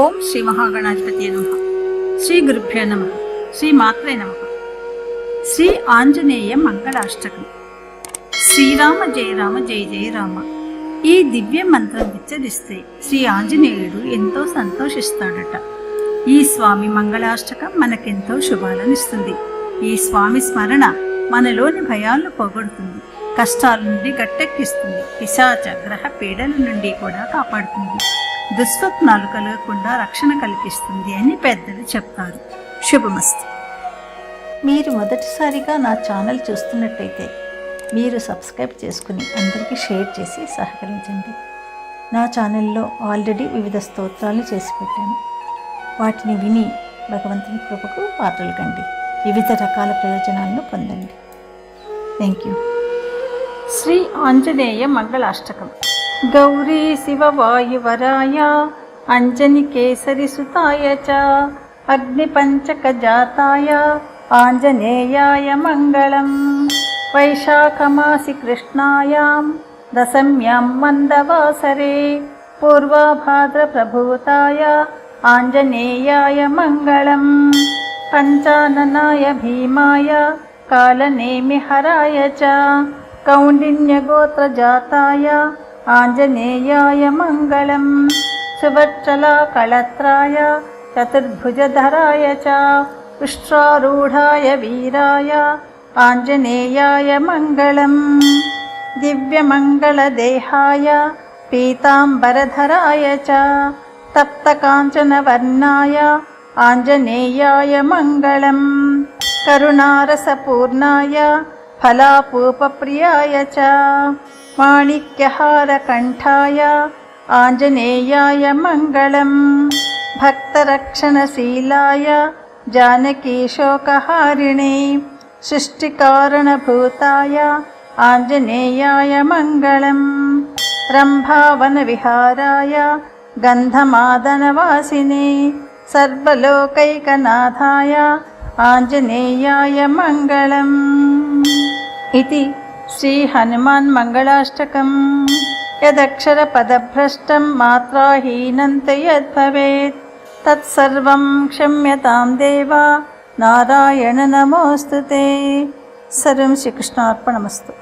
ఓం శ్రీ మహాగణాధిపతి నమ. శ్రీ గురుభ్యో నమ. శ్రీ మాత్రే నమ. శ్రీ ఆంజనేయ మంగళాష్టకం. శ్రీరామ జయ రామ జయ జయ రామ. ఈ దివ్య మంత్రం ఉచ్చరిస్తే శ్రీ ఆంజనేయుడు ఎంతో సంతోషిస్తాడట. ఈ స్వామి మంగళాష్టకం మనకెంతో శుభాలనిస్తుంది. ఈ స్వామి స్మరణ మనలోని భయాలను పోగొడుతుంది. కష్టాల నుండి గట్టెక్కిస్తుంది. పిశాచ గ్రహ పీడల నుండి కూడా కాపాడుతుంది. దుస్వప్నాలు కలగకుండా రక్షణ కల్పిస్తుంది అని పెద్దలు చెప్తారు. శుభమస్తు. మీరు మొదటిసారిగా నా ఛానల్ చూస్తున్నట్టయితే మీరు సబ్స్క్రైబ్ చేసుకుని అందరికీ షేర్ చేసి సహకరించండి. నా ఛానల్లో ఆల్రెడీ వివిధ స్తోత్రాలు చేసి పెట్టాను. వాటిని విని భగవంతుని కృపకు పాత్రలు కండి. వివిధ రకాల ప్రయోజనాలను పొందండి. Thank you. శ్రీ ఆంజనేయ మంగళాష్టకం. गौरी शिववायुवराय अञ्जनिकेसरिसुताय च अग्निपञ्चकजाताय आञ्जनेयाय मङ्गलम्। वैशाखमासि कृष्णायां दशम्यां मन्दवासरे पूर्वाभाद्रप्रभूताय आञ्जनेयाय मङ्गलम्। पञ्चाननाय भीमाय कालनेमिहराय च कौण्डिन्यगोत्रजाताय आञ्जनेयाय मङ्गलं सुवर्चलाकळत्राय चतुर्भुजधराय च उष्ट्रारूढाय वीराय आञ्जनेयाय मङ्गलम्। दिव्यमङ्गलदेहाय पीताम्बरधराय च तप्तकाञ्चनवर्णाय आञ्जनेयाय मङ्गलम्। करुणारसपूर्णाय फलापूपप्रियाय च। माणिक्यहारकण्ठाय आञ्जनेयाय मङ्गलम् भक्तरक्षणशीलाय जानकीशोकहारिणे सृष्टिकारणभूताय आञ्जनेयाय मङ्गलम् रम्भावनविहाराय गन्धमादनवासिने सर्वलोकैकनाथाय आञ्जनेयाय मङ्गलम् इति श्रीहनुमान्मङ्गलाष्टकम् यदक्षरपदभ्रष्टं मात्राहीनं तु यद्भवेत्। तत्सर्वं क्षम्यतां देव नारायण नमोऽस्तु ते। सर्वं श्रीकृष्णार्पणमस्तु